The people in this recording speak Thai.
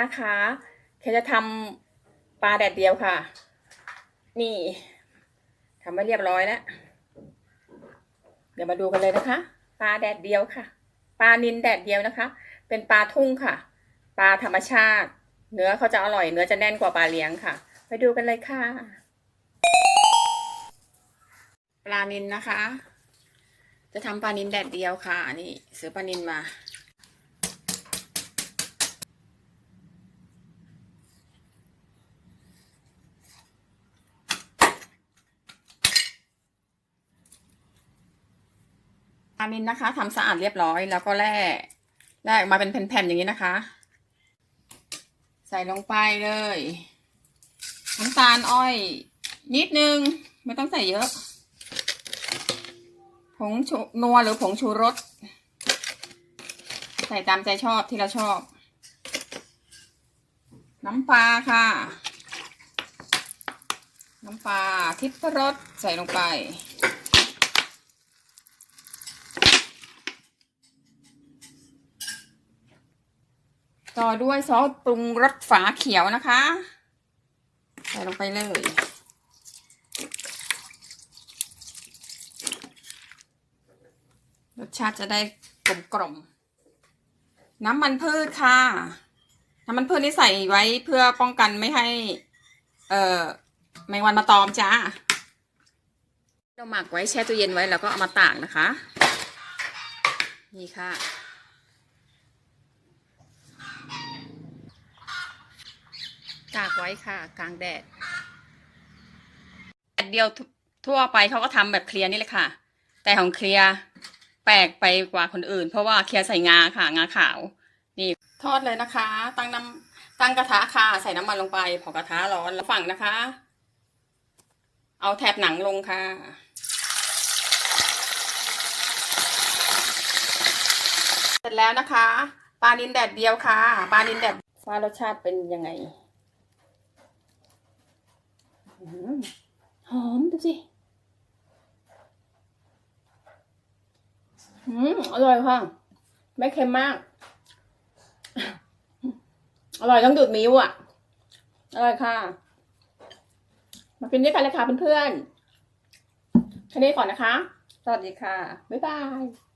นะคะเขาจะทำปลาแดดเดียวค่ะ นี่ทำไว้เรียบร้อยแล้วเดี๋ยวมาดูกันเลยนะคะ ปลาแดดเดียวค่ะ ปลานินแดดเดียวนะคะ เป็นปลาทุ่งค่ะ ปลาธรรมชาติ เนื้อเขาจะอร่อย เนื้อจะแน่นกว่าปลาเลี้ยงค่ะ ไปดูกันเลยค่ะ ปลานินนะคะ จะทำปลานินแดดเดียวค่ะ นี่ซื้อปลานินมา ปลานินนะคะทำสะอาดเรียบร้อยแล้วก็แล่แล่ออกมาเป็นแผ่นๆอย่างนี้นะคะ ใส่ลงไปเลยน้ำตาลอ้อย นิดนึง ไม่ต้องใส่เยอะ ผงชูนัวหรือผงชูรส ใส่ตามใจชอบที่เราชอบ น้ำปลาค่ะ น้ำปลาทิพรสใส่ลงไป ต่อด้วยซอสปรุงรสฝาเขียวนะคะ ใส่ลงไปเลย รสชาติจะได้กลมกล่อมน้ำมันพืชค่ะ น้ำมันพืชนี่ใส่ไว้เพื่อป้องกันไม่ให้ เอ่อแมงวันมาตอมจ้า เราหมักไว้แช่ตู้เย็นไว้แล้วก็เอามาตากนะคะ นี่ค่ะ ตากไว้ค่ะ กลางแดดแดดเดียวทั่วไปเขาก็ทำแบบเคลียร์นี่เลยค่ะ แต่ของเคลียร์แปลกไปกว่าคนอื่น เพราะว่าเคลียร์ใส่งาค่ะงาขาว นี่ทอดเลยนะคะ ตั้งน้ำตั้งกระทะค่ะใส่น้ำมันลงไปพอกระทะร้อนแล้วฝั่งนะคะ เอาแถบหนังลงค่ะเสร็จแล้วนะคะ ปลานินแดดเดียวค่ะ ปลานินแดดฟ้ารสชาติเป็นยังไง หอมดูสิอืมอร่อยค่ะ ไม่เค็มมาก อร่อยต้องดูดมิ้วอะ อร่อยค่ะ มากินด้วยกันเลยค่ะเพื่อนๆแค่นี้ก่อนนะคะ สวัสดีค่ะ บ๊ายบาย